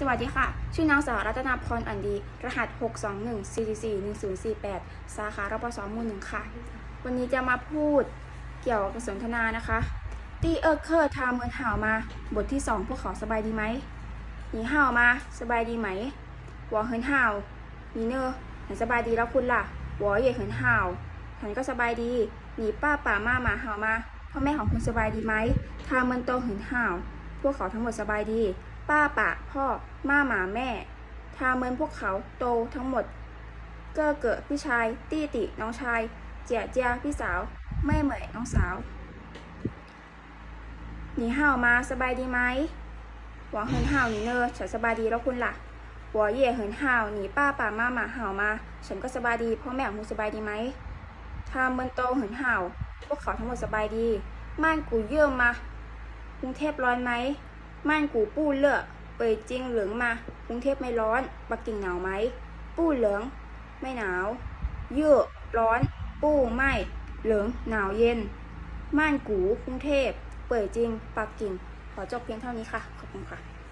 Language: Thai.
สวัสดีค่ะ ชื่อนางสาวรัตนาพรอันดี รหัส 621 44 1048 สาขารปศมู่หนึ่งค่ะ วันนี้จะมาพูดเกี่ยวกับสนทนานะคะตีเอิร์เคอร์ทามเมินห่าวมา บทที่ 2 พวกเขาสบายดีไหมหนีห่าวมา สบายดีไหมวอเฮินห่าวนีเนอร์ฉันสบายดีแล้วคุณล่ะวอเย่เฮินห่าวฉันก็สบายดี หนีป้าป่ามาหมาห่าวมาพ่อแม่ของคุณสบายดีไหมทามเมินโตเหินห่าว พวกเขาทั้งหมดสบายดี ป้าป่าพ่อม่าหมาแม่ ทาเมินพวกเขาโตทั้งหมด เก้อเกิดพี่ชาย ตี้ติน้องชาย เจียเจียพี่สาว แม่เหมยน้องสาว หนีห่าวมาสบายดีไหมหวังเหินห่าวหนีเนอฉันสบายดีแล้วคุณล่ะหัวเย่เหินห่าวหนีป้าป่าม่าหมาห่าวมา ฉันก็สบายดีพ่อแม่ของคุณสบายดีไหมทาเมินโตเหินห่าวพวกเขาทั้งหมดสบายดีม่านกูเยื่อมมากรุงเทพร้อนไหม ม่านกูปู้เลือกเปิดจริงเหลืองมากรุงเทพไม่ร้อน ปักกิ่งหนาวไหม ปู้เหลือง ไม่หนาว เยือร้อน ปู้ไม่ เหลืองหนาวเย็น ม่านกูกรุงเทพ เปิดจริง ปักกิ่ง ขอจบเพียงเท่านี้ค่ะ ขอบคุณค่ะ